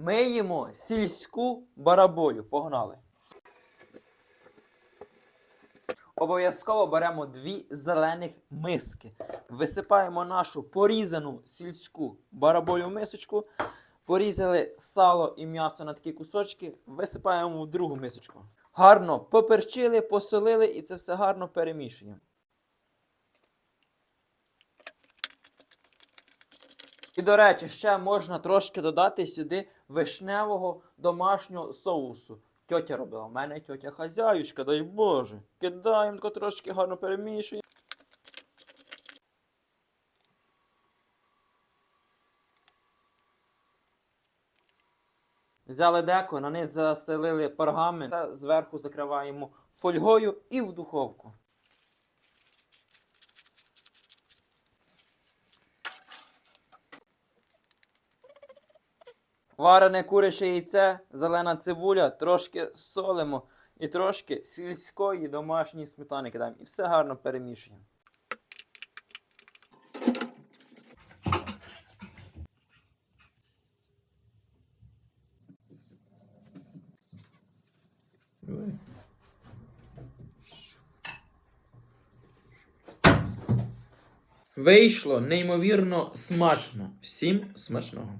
Ми їмо сільську бараболю. Погнали. Обов'язково беремо дві зелених миски. Висипаємо нашу порізану сільську бараболю мисочку. Порізали сало і м'ясо на такі кусочки, висипаємо в другу мисочку. Гарно поперчили, посолили і це все гарно перемішуємо. І, до речі, ще можна трошки додати сюди вишневого домашнього соусу. Тьотя робила. У мене тьотя хазяючка, дай Боже. Кидаємо тако трошки гарно перемішуємо. Взяли деко, на низ застелили пергамент та зверху закриваємо фольгою і в духовку. Варене курище яйце, зелена цибуля, трошки солимо і трошки сільської домашньої сметани кидаємо. І все гарно перемішуємо. Вийшло неймовірно смачно. Всім смачного.